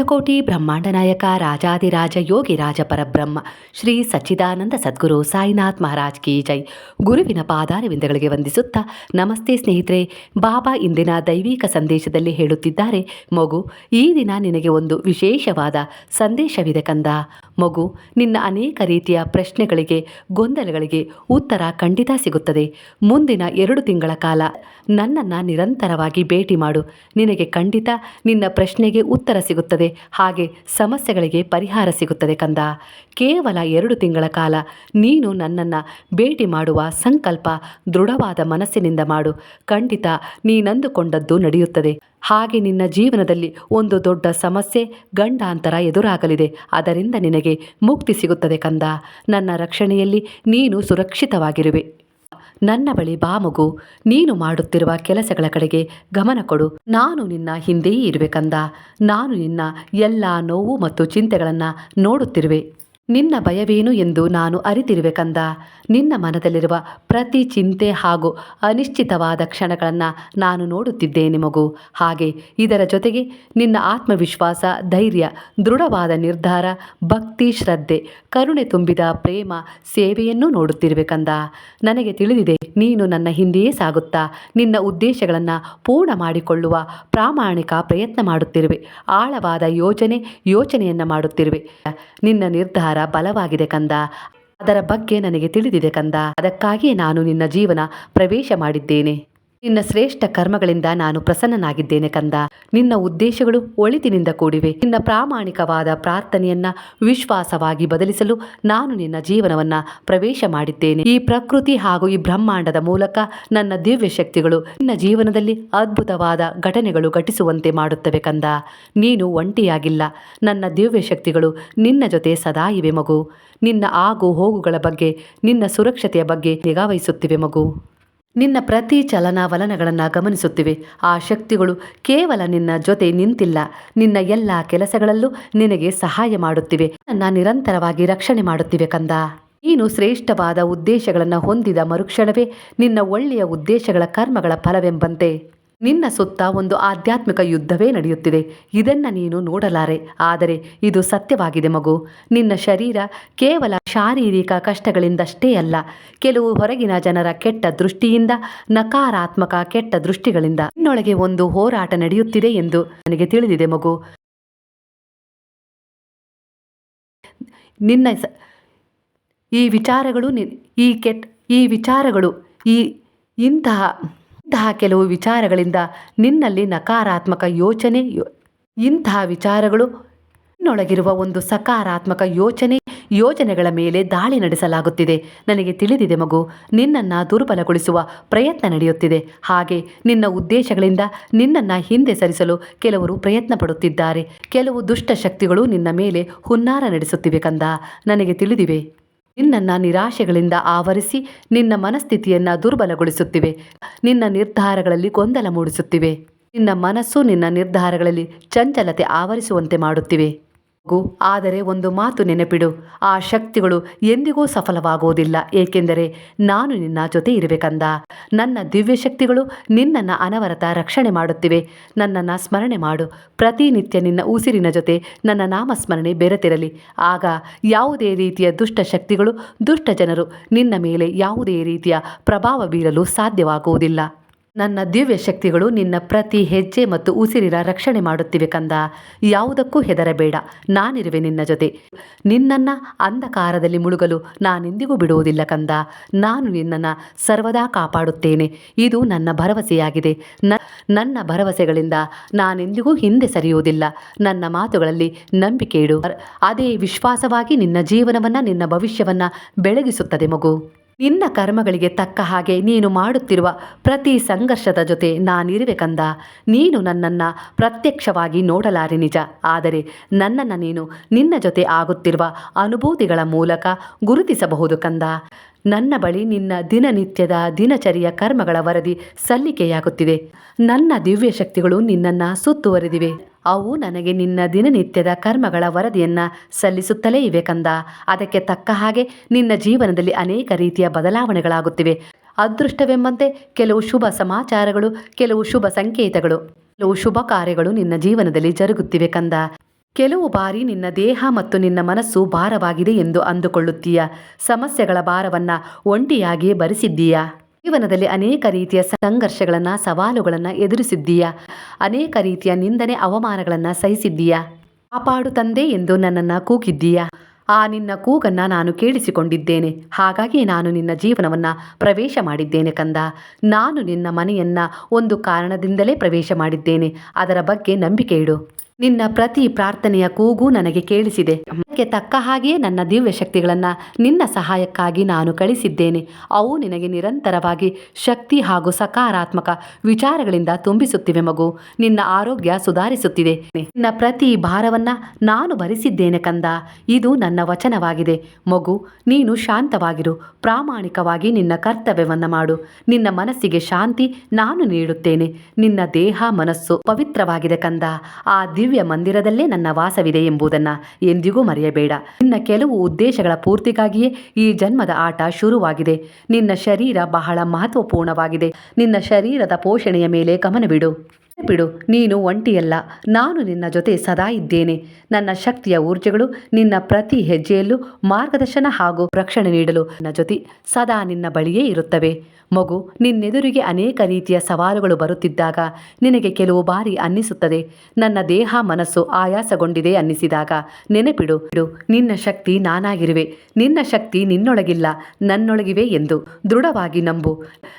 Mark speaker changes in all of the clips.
Speaker 1: ಅಖಂಡಕೋಟಿ ಬ್ರಹ್ಮಾಂಡ ನಾಯಕ ರಾಜಾದಿರಾಜ ಯೋಗಿ ರಾಜ ಪರಬ್ರಹ್ಮ ಶ್ರೀ ಸಚ್ಚಿದಾನಂದ ಸದ್ಗುರು ಸಾಯಿನಾಥ್ ಮಹಾರಾಜ್ ಕಿ ಜೈ. ಗುರುವಿನ ಪಾದಾರವಿಂದಗಳಿಗೆ ವಂದಿಸುತ್ತಾ ನಮಸ್ತೆ ಸ್ನೇಹಿತರೆ, ಬಾಬಾ ಇಂದಿನ ದೈವಿಕ ಸಂದೇಶದಲ್ಲಿ ಹೇಳುತ್ತಿದ್ದಾರೆ, ಮಗು, ಈ ದಿನ ನಿನಗೆ ಒಂದು ವಿಶೇಷವಾದ ಸಂದೇಶವಿದೆ ಕಂದ. ಮಗು, ನಿನ್ನ ಅನೇಕ ರೀತಿಯ ಪ್ರಶ್ನೆಗಳಿಗೆ, ಗೊಂದಲಗಳಿಗೆ ಉತ್ತರ ಖಂಡಿತ ಸಿಗುತ್ತದೆ. ಮುಂದಿನ ಎರಡು ತಿಂಗಳ ಕಾಲ ನನ್ನನ್ನು ನಿರಂತರವಾಗಿ ಭೇಟಿ ಮಾಡು. ನಿನಗೆ ಖಂಡಿತ ನಿನ್ನ ಪ್ರಶ್ನೆಗೆ ಉತ್ತರ ಸಿಗುತ್ತದೆ. ಹಾಗೆ ಸಮಸ್ಯೆಗಳಿಗೆ ಪರಿಹಾರ ಸಿಗುತ್ತದೆ ಕಂದ. ಕೇವಲ ಎರಡು ತಿಂಗಳ ಕಾಲ ನೀನು ನನ್ನನ್ನು ಭೇಟಿ ಮಾಡುವ ಸಂಕಲ್ಪ ದೃಢವಾದ ಮನಸ್ಸಿನಿಂದ ಮಾಡು. ಖಂಡಿತ ನೀನಂದುಕೊಂಡದ್ದು ನಡೆಯುತ್ತದೆ. ಹಾಗೆ ನಿನ್ನ ಜೀವನದಲ್ಲಿ ಒಂದು ದೊಡ್ಡ ಸಮಸ್ಯೆ ಗಂಡಾಂತರ ಎದುರಾಗಲಿದೆ. ಅದರಿಂದ ನಿನಗೆ ಮುಕ್ತಿ ಸಿಗುತ್ತದೆ ಕಂದ. ನನ್ನ ರಕ್ಷಣೆಯಲ್ಲಿ ನೀನು ಸುರಕ್ಷಿತವಾಗಿರುವೆ. ನನ್ನ ಬಳಿ ಬಾ ಮಗು, ನೀನು ಮಾಡುತ್ತಿರುವ ಕೆಲಸಗಳ ಕಡೆಗೆ ಗಮನ ಕೊಡು. ನಾನು ನಿನ್ನ ಹಿಂದೆಯೇ ಇರಬೇಕಂದ ನಾನು ನಿನ್ನ ಎಲ್ಲ ನೋವು ಮತ್ತು ಚಿಂತೆಗಳನ್ನು ನೋಡುತ್ತಿರುವೆ. ನಿನ್ನ ಭಯವೇನು ಎಂದು ನಾನು ಅರಿತಿರುವೆ ಕಂದ. ನಿನ್ನ ಮನದಲ್ಲಿರುವ ಪ್ರತಿ ಚಿಂತೆ ಹಾಗೂ ಅನಿಶ್ಚಿತವಾದ ಕ್ಷಣಗಳನ್ನು ನಾನು ನೋಡುತ್ತಿದ್ದೇನೆ ಮಗು. ಹಾಗೆ ಇದರ ಜೊತೆಗೆ ನಿನ್ನ ಆತ್ಮವಿಶ್ವಾಸ, ಧೈರ್ಯ, ದೃಢವಾದ ನಿರ್ಧಾರ, ಭಕ್ತಿ, ಶ್ರದ್ಧೆ, ಕರುಣೆ ತುಂಬಿದ ಪ್ರೇಮ, ಸೇವೆಯನ್ನು ನೋಡುತ್ತಿರುವೆ ಕಂದ. ನನಗೆ ತಿಳಿದಿದೆ, ನೀನು ನನ್ನ ಹಿಂದೆಯೇ ಸಾಗುತ್ತಾ, ನಿನ್ನ ಉದ್ದೇಶಗಳನ್ನು ಪೂರ್ಣ ಮಾಡಿಕೊಳ್ಳುವ ಪ್ರಾಮಾಣಿಕ ಪ್ರಯತ್ನ ಮಾಡುತ್ತಿರುವೆ. ಆಳವಾದ ಯೋಜನೆ ಯೋಚನೆಯನ್ನು ಮಾಡುತ್ತಿರುವೆ. ನಿನ್ನ ನಿರ್ಧಾರ ಬಲವಾಗಿದೆ ಕಂದ. ಅದರ ಬಗ್ಗೆ ನನಗೆ ತಿಳಿದಿದೆ ಕಂದ. ಅದಕ್ಕಾಗಿಯೇ ನಾನು ನಿನ್ನ ಜೀವನ ಪ್ರವೇಶ ಮಾಡಿದ್ದೇನೆ. ನಿನ್ನ ಶ್ರೇಷ್ಠ ಕರ್ಮಗಳಿಂದ ನಾನು ಪ್ರಸನ್ನನಾಗಿದ್ದೇನೆ ಕಂದ. ನಿನ್ನ ಉದ್ದೇಶಗಳು ಒಳಿತಿನಿಂದ ಕೂಡಿವೆ. ನಿನ್ನ ಪ್ರಾಮಾಣಿಕವಾದ ಪ್ರಾರ್ಥನೆಯನ್ನ ವಿಶ್ವಾಸವಾಗಿ ಬದಲಿಸಲು ನಾನು ನಿನ್ನ ಜೀವನವನ್ನ ಪ್ರವೇಶ ಮಾಡಿದ್ದೇನೆ. ಈ ಪ್ರಕೃತಿ ಹಾಗೂ ಈ ಬ್ರಹ್ಮಾಂಡದ ಮೂಲಕ ನನ್ನ ದಿವ್ಯ ಶಕ್ತಿಗಳು ನಿನ್ನ ಜೀವನದಲ್ಲಿ ಅದ್ಭುತವಾದ ಘಟನೆಗಳು ಘಟಿಸುವಂತೆ ಮಾಡುತ್ತವೆ ಕಂದ. ನೀನು ಒಂಟಿಯಾಗಿಲ್ಲ. ನನ್ನ ದಿವ್ಯ ಶಕ್ತಿಗಳು ನಿನ್ನ ಜೊತೆ ಸದಾ ಇವೆ ಮಗು. ನಿನ್ನ ಆಗು ಹೋಗುಗಳ ಬಗ್ಗೆ, ನಿನ್ನ ಸುರಕ್ಷತೆಯ ಬಗ್ಗೆ ನಿಗಾವಹಿಸುತ್ತಿವೆ ಮಗು. ನಿನ್ನ ಪ್ರತಿ ಚಲನಾವಲನಗಳನ್ನು ಗಮನಿಸುತ್ತಿವೆ. ಆ ಶಕ್ತಿಗಳು ಕೇವಲ ನಿನ್ನ ಜೊತೆ ನಿಂತಿಲ್ಲ. ನಿನ್ನ ಎಲ್ಲ ಕೆಲಸಗಳಲ್ಲೂ ನಿನಗೆ ಸಹಾಯ ಮಾಡುತ್ತಿವೆ. ನನ್ನ ನಿರಂತರವಾಗಿ ರಕ್ಷಣೆ ಮಾಡುತ್ತಿವೆ ಕಂದ. ನೀನು ಶ್ರೇಷ್ಠವಾದ ಉದ್ದೇಶಗಳನ್ನು ಹೊಂದಿದ ಮರುಕ್ಷಣವೇ ನಿನ್ನ ಒಳ್ಳೆಯ ಉದ್ದೇಶಗಳ ಕರ್ಮಗಳ ಫಲವೆಂಬಂತೆ. ನಿನ್ನ ಸುತ್ತ ಒಂದು ಆಧ್ಯಾತ್ಮಿಕ ಯುದ್ಧವೇ ನಡೆಯುತ್ತಿದೆ. ಇದನ್ನ ನೀನು ನೋಡಲಾರೆ. ಆದರೆ ಇದು ಸತ್ಯವಾಗಿದೆ ಮಗು. ನಿನ್ನ ಶರೀರ ಕೇವಲ ಶಾರೀರಿಕ ಕಷ್ಟಗಳಿಂದಷ್ಟೇ ಅಲ್ಲ, ಕೆಲವು ಹೊರಗಿನ ಜನರ ಕೆಟ್ಟ ದೃಷ್ಟಿಯಿಂದ, ನಕಾರಾತ್ಮಕ ಕೆಟ್ಟ ದೃಷ್ಟಿಗಳಿಂದ ಇನ್ನೊಳಗೆ ಒಂದು ಹೋರಾಟ ನಡೆಯುತ್ತಿದೆ ಎಂದು ನನಗೆ ತಿಳಿದಿದೆ ಮಗು. ನಿನ್ನ ಈ ವಿಚಾರಗಳು ಈ ಕೆಟ್ಟ ಈ ವಿಚಾರಗಳು, ಈ ಇಂತಹ ಇಂತಹ ಕೆಲವು ವಿಚಾರಗಳಿಂದ ನಿನ್ನಲ್ಲಿ ನಕಾರಾತ್ಮಕ ಯೋಚನೆ ಇಂತಹ ವಿಚಾರಗಳು, ನಿನ್ನೊಳಗಿರುವ ಒಂದು ಸಕಾರಾತ್ಮಕ ಯೋಚನೆ ಯೋಜನೆಗಳ ಮೇಲೆ ದಾಳಿ ನಡೆಸಲಾಗುತ್ತಿದೆ. ನನಗೆ ತಿಳಿದಿದೆ ಮಗು, ನಿನ್ನನ್ನು ದುರ್ಬಲಗೊಳಿಸುವ ಪ್ರಯತ್ನ ನಡೆಯುತ್ತಿದೆ. ಹಾಗೆ ನಿನ್ನ ಉದ್ದೇಶಗಳಿಂದ ನಿನ್ನನ್ನು ಹಿಂದೆ ಸರಿಸಲು ಕೆಲವರು ಪ್ರಯತ್ನ ಪಡುತ್ತಿದ್ದಾರೆ ಕೆಲವು ದುಷ್ಟಶಕ್ತಿಗಳು ನಿನ್ನ ಮೇಲೆ ಹುನ್ನಾರ ನಡೆಸುತ್ತಿವೆ ಕಂದ. ನನಗೆ ತಿಳಿದಿವೆ. ನಿನ್ನನ್ನು ನಿರಾಶೆಗಳಿಂದ ಆವರಿಸಿ ನಿನ್ನ ಮನಸ್ಥಿತಿಯನ್ನು ದುರ್ಬಲಗೊಳಿಸುತ್ತಿವೆ. ನಿನ್ನ ನಿರ್ಧಾರಗಳಲ್ಲಿ ಗೊಂದಲ ಮೂಡಿಸುತ್ತಿವೆ. ನಿನ್ನ ಮನಸ್ಸು ನಿನ್ನ ನಿರ್ಧಾರಗಳಲ್ಲಿ ಚಂಚಲತೆ ಆವರಿಸುವಂತೆ ಮಾಡುತ್ತಿವೆ. ಆದರೆ ಒಂದು ಮಾತು ನೆನಪಿಡು. ಆ ಶಕ್ತಿಗಳು ಎಂದಿಗೂ ಸಫಲವಾಗುವುದಿಲ್ಲ. ಏಕೆಂದರೆ ನಾನು ನಿನ್ನ ಜೊತೆ ಇರಬೇಕಂದ. ನನ್ನ ದಿವ್ಯ ಶಕ್ತಿಗಳು ನಿನ್ನನ್ನು ಅನವರತ ರಕ್ಷಣೆ ಮಾಡುತ್ತಿವೆ. ನನ್ನನ್ನು ಸ್ಮರಣೆ ಮಾಡು. ಪ್ರತಿನಿತ್ಯ ನಿನ್ನ ಉಸಿರಿನ ಜೊತೆ ನನ್ನ ನಾಮಸ್ಮರಣೆ ಬೆರೆತಿರಲಿ. ಆಗ ಯಾವುದೇ ರೀತಿಯ ದುಷ್ಟ ಶಕ್ತಿಗಳು, ದುಷ್ಟ ಜನರು ನಿನ್ನ ಮೇಲೆ ಯಾವುದೇ ರೀತಿಯ ಪ್ರಭಾವ ಬೀರಲು ಸಾಧ್ಯವಾಗುವುದಿಲ್ಲ. ನನ್ನ ದಿವ್ಯ ಶಕ್ತಿಗಳು ನಿನ್ನ ಪ್ರತಿ ಹೆಜ್ಜೆ ಮತ್ತು ಉಸಿರಿನ ರಕ್ಷಣೆ ಮಾಡುತ್ತಿವೆ ಕಂದ. ಯಾವುದಕ್ಕೂ ಹೆದರಬೇಡ. ನಾನಿರುವೆ ನಿನ್ನ ಜೊತೆ. ನಿನ್ನನ್ನ ಅಂಧಕಾರದಲ್ಲಿ ಮುಳುಗಲು ನಾನೆಂದಿಗೂ ಬಿಡುವುದಿಲ್ಲ ಕಂದ. ನಾನು ನಿನ್ನನ್ನು ಸರ್ವದಾ ಕಾಪಾಡುತ್ತೇನೆ. ಇದು ನನ್ನ ಭರವಸೆಯಾಗಿದೆ. ನನ್ನ ಭರವಸೆಗಳಿಂದ ನಾನೆಂದಿಗೂ ಹಿಂದೆ ಸರಿಯುವುದಿಲ್ಲ. ನನ್ನ ಮಾತುಗಳಲ್ಲಿ ನಂಬಿಕೆ ಇಡು. ಅದೇ ವಿಶ್ವಾಸವಾಗಿ ನಿನ್ನ ಜೀವನವನ್ನು ನಿನ್ನ ಭವಿಷ್ಯವನ್ನು ಬೆಳಗಿಸುತ್ತದೆ ಮಗು. ನಿನ್ನ ಕರ್ಮಗಳಿಗೆ ತಕ್ಕ ಹಾಗೆ ನೀನು ಮಾಡುತ್ತಿರುವ ಪ್ರತಿ ಸಂಘರ್ಷದ ಜೊತೆ ನಾನಿರುವೆ ಕಂದ. ನೀನು ನನ್ನನ್ನು ಪ್ರತ್ಯಕ್ಷವಾಗಿ ನೋಡಲಾರೆ ನಿಜ. ಆದರೆ ನನ್ನನ್ನು ನೀನು ನಿನ್ನ ಜೊತೆ ಆಗುತ್ತಿರುವ ಅನುಭೂತಿಗಳ ಮೂಲಕ ಗುರುತಿಸಬಹುದು ಕಂದ. ನನ್ನ ಬಳಿ ನಿನ್ನ ದಿನನಿತ್ಯದ ದಿನಚರಿಯ ಕರ್ಮಗಳ ವರದಿ ಸಲ್ಲಿಕೆಯಾಗುತ್ತಿದೆ. ನನ್ನ ದಿವ್ಯ ಶಕ್ತಿಗಳು ನಿನ್ನನ್ನು ಸುತ್ತುವರಿದಿವೆ. ಅವು ನನಗೆ ನಿನ್ನ ದಿನನಿತ್ಯದ ಕರ್ಮಗಳ ವರದಿಯನ್ನು ಸಲ್ಲಿಸುತ್ತಲೇ ಇವೆ ಕಂದ. ಅದಕ್ಕೆ ತಕ್ಕ ಹಾಗೆ ನಿನ್ನ ಜೀವನದಲ್ಲಿ ಅನೇಕ ರೀತಿಯ ಬದಲಾವಣೆಗಳಾಗುತ್ತಿವೆ. ಅದೃಷ್ಟವೆಂಬಂತೆ ಕೆಲವು ಶುಭ ಸಮಾಚಾರಗಳು, ಕೆಲವು ಶುಭ ಸಂಕೇತಗಳು, ಕೆಲವು ಶುಭ ಕಾರ್ಯಗಳು ನಿನ್ನ ಜೀವನದಲ್ಲಿ ಜರುಗುತ್ತಿವೆ ಕಂದ. ಕೆಲವು ಬಾರಿ ನಿನ್ನ ದೇಹ ಮತ್ತು ನಿನ್ನ ಮನಸ್ಸು ಭಾರವಾಗಿದೆ ಎಂದು ಅಂದುಕೊಳ್ಳುತ್ತೀಯ. ಸಮಸ್ಯೆಗಳ ಭಾರವನ್ನ ಒಂಟಿಯಾಗಿಯೇ ಭರಿಸಿದ್ದೀಯಾ. ಜೀವನದಲ್ಲಿ ಅನೇಕ ರೀತಿಯ ಸಂಘರ್ಷಗಳನ್ನು, ಸವಾಲುಗಳನ್ನು ಎದುರಿಸಿದ್ದೀಯಾ. ಅನೇಕ ರೀತಿಯ ನಿಂದನೆ, ಅವಮಾನಗಳನ್ನು ಸಹಿಸಿದ್ದೀಯಾ. ಕಾಪಾಡು ತಂದೆ ಎಂದು ನನ್ನನ್ನು ಕೂಗಿದ್ದೀಯ. ಆ ನಿನ್ನ ಕೂಗನ್ನು ನಾನು ಕೇಳಿಸಿಕೊಂಡಿದ್ದೇನೆ. ಹಾಗಾಗಿ ನಾನು ನಿನ್ನ ಜೀವನವನ್ನು ಪ್ರವೇಶ ಮಾಡಿದ್ದೇನೆ ಕಂದ. ನಾನು ನಿನ್ನ ಮನೆಯನ್ನು ಒಂದು ಕಾರಣದಿಂದಲೇ ಪ್ರವೇಶ ಮಾಡಿದ್ದೇನೆ. ಅದರ ಬಗ್ಗೆ ನಂಬಿಕೆ ಇಡು. ನಿನ್ನ ಪ್ರತಿ ಪ್ರಾರ್ಥನೆಯ ಕೂಗು ನನಗೆ ಕೇಳಿಸಿದೆ. ಅದಕ್ಕೆ ತಕ್ಕ ಹಾಗೆಯೇ ನನ್ನ ದಿವ್ಯ ಶಕ್ತಿಗಳನ್ನು ನಿನ್ನ ಸಹಾಯಕ್ಕಾಗಿ ನಾನು ಕಳಿಸಿದ್ದೇನೆ. ಅವು ನಿನಗೆ ನಿರಂತರವಾಗಿ ಶಕ್ತಿ ಹಾಗೂ ಸಕಾರಾತ್ಮಕ ವಿಚಾರಗಳಿಂದ ತುಂಬಿಸುತ್ತಿವೆ ಮಗು. ನಿನ್ನ ಆರೋಗ್ಯ ಸುಧಾರಿಸುತ್ತಿದೆ. ನಿನ್ನ ಪ್ರತಿ ಭಾರವನ್ನ ನಾನು ಭರಿಸಿದ್ದೇನೆ ಕಂದ. ಇದು ನನ್ನ ವಚನವಾಗಿದೆ. ಮಗು, ನೀನು ಶಾಂತವಾಗಿರು. ಪ್ರಾಮಾಣಿಕವಾಗಿ ನಿನ್ನ ಕರ್ತವ್ಯವನ್ನು ಮಾಡು. ನಿನ್ನ ಮನಸ್ಸಿಗೆ ಶಾಂತಿ ನಾನು ನೀಡುತ್ತೇನೆ. ನಿನ್ನ ದೇಹ, ಮನಸ್ಸು ಪವಿತ್ರವಾಗಿದೆ ಕಂದ. ಆ ದಿವ್ಯ ಮಂದಿರದಲ್ಲೇ ನನ್ನ ವಾಸವಿದೆ ಎಂಬುದನ್ನು ಎಂದಿಗೂ ಮರೆಯಬೇಡ. ನಿನ್ನ ಕೆಲವು ಉದ್ದೇಶಗಳ ಪೂರ್ತಿಗಾಗಿಯೇ ಈ ಜನ್ಮದ ಆಟ ಶುರುವಾಗಿದೆ. ನಿನ್ನ ಶರೀರ ಬಹಳ ಮಹತ್ವಪೂರ್ಣವಾಗಿದೆ. ನಿನ್ನ ಶರೀರದ ಪೋಷಣೆಯ ಮೇಲೆ ಗಮನವಿಡು. ಬಿಡು, ನೀನು ಒಂಟಿಯಲ್ಲ. ನಾನು ನಿನ್ನ ಜೊತೆ ಸದಾ ಇದ್ದೇನೆ. ನನ್ನ ಶಕ್ತಿಯ ಊರ್ಜೆಗಳು ನಿನ್ನ ಪ್ರತಿ ಹೆಜ್ಜೆಯಲ್ಲೂ ಮಾರ್ಗದರ್ಶನ ಹಾಗೂ ರಕ್ಷಣೆ ನೀಡಲು ನನ್ನ ಜೊತೆ ಸದಾ ನಿನ್ನ ಬಳಿಯೇ ಇರುತ್ತವೆ. ಮಗು, ನಿನ್ನೆದುರಿಗೆ ಅನೇಕ ರೀತಿಯ ಸವಾಲುಗಳು ಬರುತ್ತಿದ್ದಾಗ ನಿನಗೆ ಕೆಲವು ಬಾರಿ ಅನ್ನಿಸುತ್ತದೆ. ನನ್ನ ದೇಹ ಮನಸ್ಸು ಆಯಾಸಗೊಂಡಿದೆ ಅನ್ನಿಸಿದಾಗ ನೆನಪಿಡು ನಿನ್ನ ಶಕ್ತಿ ನಾನಾಗಿರುವೆ. ನಿನ್ನ ಶಕ್ತಿ ನಿನ್ನೊಳಗಿಲ್ಲ, ನನ್ನೊಳಗಿವೆ ಎಂದು ದೃಢವಾಗಿ ನಂಬು.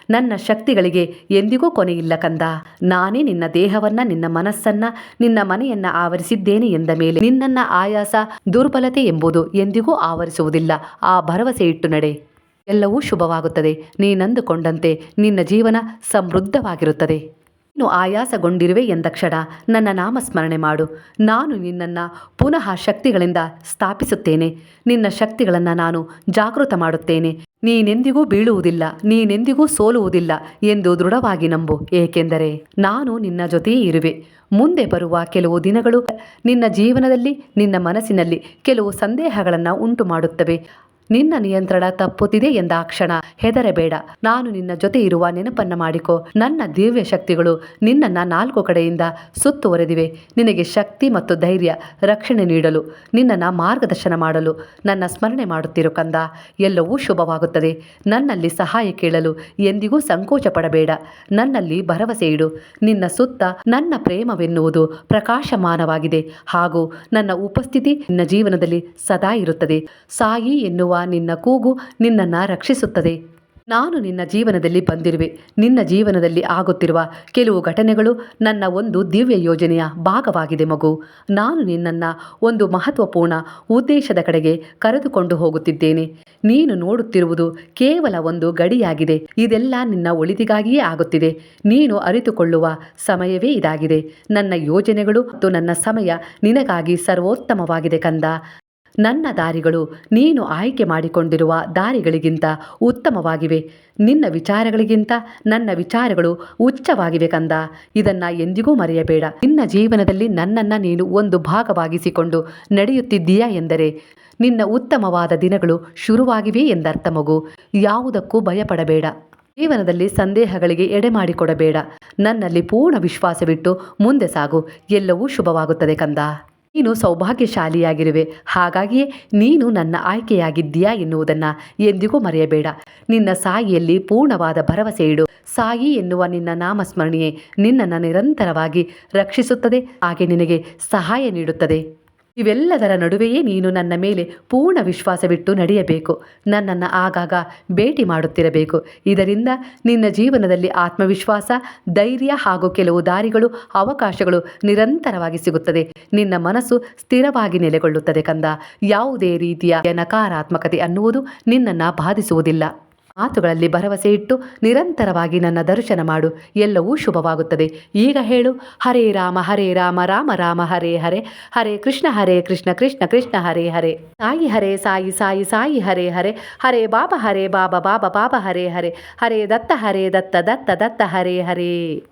Speaker 1: ನನ್ನ ಶಕ್ತಿಗಳಿಗೆ ಎಂದಿಗೂ ಕೊನೆಯಿಲ್ಲ ಕಂದ. ನಾನೇ ನಿನ್ನ ದೇಹವನ್ನ, ನಿನ್ನ ಮನಸ್ಸನ್ನ, ನಿನ್ನ ಮನೆಯನ್ನ ಆವರಿಸಿದ್ದೇನೆ ಎಂದ ಮೇಲೆ ನಿನ್ನನ್ನ ಆಯಾಸ, ದುರ್ಬಲತೆ ಎಂಬುದು ಎಂದಿಗೂ ಆವರಿಸುವುದಿಲ್ಲ. ಆ ಭರವಸೆ ಇಟ್ಟು ನಡೆ. ಎಲ್ಲವೂ ಶುಭವಾಗುತ್ತದೆ. ನೀನಂದುಕೊಂಡಂತೆ ನಿನ್ನ ಜೀವನ ಸಮೃದ್ಧವಾಗಿರುತ್ತದೆ. ನೀನು ಆಯಾಸಗೊಂಡಿರುವೆ ಎಂದ ಕ್ಷಣ ನನ್ನ ನಾಮಸ್ಮರಣೆ ಮಾಡು. ನಾನು ನಿನ್ನನ್ನು ಪುನಃ ಶಕ್ತಿಗಳಿಂದ ಸ್ಥಾಪಿಸುತ್ತೇನೆ. ನಿನ್ನ ಶಕ್ತಿಗಳನ್ನು ನಾನು ಜಾಗೃತ ಮಾಡುತ್ತೇನೆ. ನೀನೆಂದಿಗೂ ಬೀಳುವುದಿಲ್ಲ, ನೀನೆಂದಿಗೂ ಸೋಲುವುದಿಲ್ಲ ಎಂದು ದೃಢವಾಗಿ ನಂಬು. ಏಕೆಂದರೆ ನಾನು ನಿನ್ನ ಜೊತೆಯೇ ಇರುವೆ. ಮುಂದೆ ಬರುವ ಕೆಲವು ದಿನಗಳು ನಿನ್ನ ಜೀವನದಲ್ಲಿ, ನಿನ್ನ ಮನಸ್ಸಿನಲ್ಲಿ ಕೆಲವು ಸಂದೇಹಗಳನ್ನು ಉಂಟು ಮಾಡುತ್ತವೆ ನಿನ್ನ ನಿಯಂತ್ರಣ ತಪ್ಪುತ್ತಿದೆ ಎಂದಾಕ್ಷಣ ಹೆದರಬೇಡ. ನಾನು ನಿನ್ನ ಜೊತೆ ಇರುವ ನೆನಪನ್ನ ಮಾಡಿಕೊ. ನನ್ನ ದಿವ್ಯ ಶಕ್ತಿಗಳು ನಿನ್ನನ್ನ ನಾಲ್ಕು ಕಡೆಯಿಂದ ಸುತ್ತುವರೆದಿವೆ. ನಿನಗೆ ಶಕ್ತಿ ಮತ್ತು ಧೈರ್ಯ, ರಕ್ಷಣೆ ನೀಡಲು, ನಿನ್ನನ್ನ ಮಾರ್ಗದರ್ಶನ ಮಾಡಲು, ನನ್ನ ಸ್ಮರಣೆ ಮಾಡುತ್ತಿರು ಕಂದ. ಎಲ್ಲವೂ ಶುಭವಾಗುತ್ತದೆ. ನನ್ನಲ್ಲಿ ಸಹಾಯ ಕೇಳಲು ಎಂದಿಗೂ ಸಂಕೋಚ ಪಡಬೇಡ ನನ್ನಲ್ಲಿ ಭರವಸೆ ಇಡು. ನಿನ್ನ ಸುತ್ತ ನನ್ನ ಪ್ರೇಮವೆನ್ನುವುದು ಪ್ರಕಾಶಮಾನವಾಗಿದೆ. ಹಾಗೂ ನನ್ನ ಉಪಸ್ಥಿತಿ ನಿನ್ನ ಜೀವನದಲ್ಲಿ ಸದಾ ಇರುತ್ತದೆ. ಸಾಯಿ ಎನ್ನುವ ನಿನ್ನ ಕೂಗು ನಿನ್ನನ್ನು ರಕ್ಷಿಸುತ್ತದೆ. ನಾನು ನಿನ್ನ ಜೀವನದಲ್ಲಿ ಬಂದಿರುವೆ. ನಿನ್ನ ಜೀವನದಲ್ಲಿ ಆಗುತ್ತಿರುವ ಕೆಲವು ಘಟನೆಗಳು ನನ್ನ ಒಂದು ದಿವ್ಯ ಯೋಜನೆಯ ಭಾಗವಾಗಿದೆ ಮಗು. ನಾನು ನಿನ್ನನ್ನು ಒಂದು ಮಹತ್ವಪೂರ್ಣ ಉದ್ದೇಶದ ಕಡೆಗೆ ಕರೆದುಕೊಂಡು ಹೋಗುತ್ತಿದ್ದೇನೆ. ನೀನು ನೋಡುತ್ತಿರುವುದು ಕೇವಲ ಒಂದು ಗಡಿಯಾಗಿದೆ. ಇದೆಲ್ಲ ನಿನ್ನ ಒಳಿತಿಗಾಗಿಯೇ ಆಗುತ್ತಿದೆ. ನೀನು ಅರಿತುಕೊಳ್ಳುವ ಸಮಯವೇ ಇದಾಗಿದೆ. ನನ್ನ ಯೋಜನೆಗಳು ಮತ್ತು ನನ್ನ ಸಮಯ ನಿನಗಾಗಿ ಸರ್ವೋತ್ತಮವಾಗಿದೆ ಕಂದ. ನನ್ನ ದಾರಿಗಳು ನೀನು ಆಯ್ಕೆ ಮಾಡಿಕೊಂಡಿರುವ ದಾರಿಗಳಿಗಿಂತ ಉತ್ತಮವಾಗಿವೆ. ನಿನ್ನ ವಿಚಾರಗಳಿಗಿಂತ ನನ್ನ ವಿಚಾರಗಳು ಉಚ್ಚವಾಗಿವೆ ಕಂದ. ಇದನ್ನ ಎಂದಿಗೂ ಮರೆಯಬೇಡ. ನಿನ್ನ ಜೀವನದಲ್ಲಿ ನನ್ನನ್ನು ನೀನು ಒಂದು ಭಾಗವಾಗಿಸಿಕೊಂಡು ನಡೆಯುತ್ತಿದ್ದೀಯಾ ಎಂದರೆ, ನಿನ್ನ ಉತ್ತಮವಾದ ದಿನಗಳು ಶುರುವಾಗಿವೆ ಎಂದರ್ಥ ಮಗು. ಯಾವುದಕ್ಕೂ ಭಯಪಡಬೇಡ. ಜೀವನದಲ್ಲಿ ಸಂದೇಹಗಳಿಗೆ ಎಡೆ ಮಾಡಿಕೊಡಬೇಡ. ನನ್ನಲ್ಲಿ ಪೂರ್ಣ ವಿಶ್ವಾಸವಿಟ್ಟು ಮುಂದೆ ಸಾಗು. ಎಲ್ಲವೂ ಶುಭವಾಗುತ್ತದೆ ಕಂದ. ನೀನು ಸೌಭಾಗ್ಯಶಾಲಿಯಾಗಿರುವೆ. ಹಾಗಾಗಿಯೇ ನೀನು ನನ್ನ ಆಯ್ಕೆಯಾಗಿದ್ದೀಯಾ ಎನ್ನುವುದನ್ನು ಎಂದಿಗೂ ಮರೆಯಬೇಡ. ನಿನ್ನ ಸಾಯಿಯಲ್ಲಿ ಪೂರ್ಣವಾದ ಭರವಸೆ ಇಡು. ಸಾಯಿ ಎನ್ನುವ ನಿನ್ನ ನಾಮಸ್ಮರಣೆಯೇ ನಿನ್ನನ್ನು ನಿರಂತರವಾಗಿ ರಕ್ಷಿಸುತ್ತದೆ. ಹಾಗೆ ನಿನಗೆ ಸಹಾಯ ನೀಡುತ್ತದೆ. ಇವೆಲ್ಲದರ ನಡುವೆಯೇ ನೀನು ನನ್ನ ಮೇಲೆ ಪೂರ್ಣ ವಿಶ್ವಾಸವಿಟ್ಟು ನಡೆಯಬೇಕು. ನನ್ನನ್ನು ಆಗಾಗ ಭೇಟಿ ಮಾಡುತ್ತಿರಬೇಕು. ಇದರಿಂದ ನಿನ್ನ ಜೀವನದಲ್ಲಿ ಆತ್ಮವಿಶ್ವಾಸ, ಧೈರ್ಯ ಹಾಗೂ ಕೆಲವು ದಾರಿಗಳು, ಅವಕಾಶಗಳು ನಿರಂತರವಾಗಿ ಸಿಗುತ್ತದೆ. ನಿನ್ನ ಮನಸ್ಸು ಸ್ಥಿರವಾಗಿ ನೆಲೆಗೊಳ್ಳುತ್ತದೆ ಕಂದ. ಯಾವುದೇ ರೀತಿಯ ನಕಾರಾತ್ಮಕತೆ ಅನ್ನುವುದು ನಿನ್ನನ್ನು ಬಾಧಿಸುವುದಿಲ್ಲ. ಮಾತುಗಳಲ್ಲಿ ಭರವಸೆ ಇಟ್ಟು ನಿರಂತರವಾಗಿ ನನ್ನ ದರ್ಶನ ಮಾಡು. ಎಲ್ಲವೂ ಶುಭವಾಗುತ್ತದೆ. ಈಗ ಹೇಳು. ಹರೇ ರಾಮ ಹರೇ ರಾಮ ರಾಮ ರಾಮ, ಹರೇ ಹರೇ. ಹರೇ ಕೃಷ್ಣ ಹರೇ ಕೃಷ್ಣ ಕೃಷ್ಣ ಕೃಷ್ಣ, ಹರೇ ಹರೇ. ಸಾಯಿ ಹರೇ, ಸಾಯಿ ಸಾಯಿ ಸಾಯಿ, ಹರೇ ಹರೇ. ಹರೇ ಬಾಬಾ ಹರೇ ಬಾಬಾ ಬಾಬಾ ಬಾಬಾ, ಹರೇ ಹರೇ. ಹರೇ ದತ್ತ ಹರೇ ದತ್ತ ದತ್ತ ದತ್ತ, ಹರೇ ಹರೇ.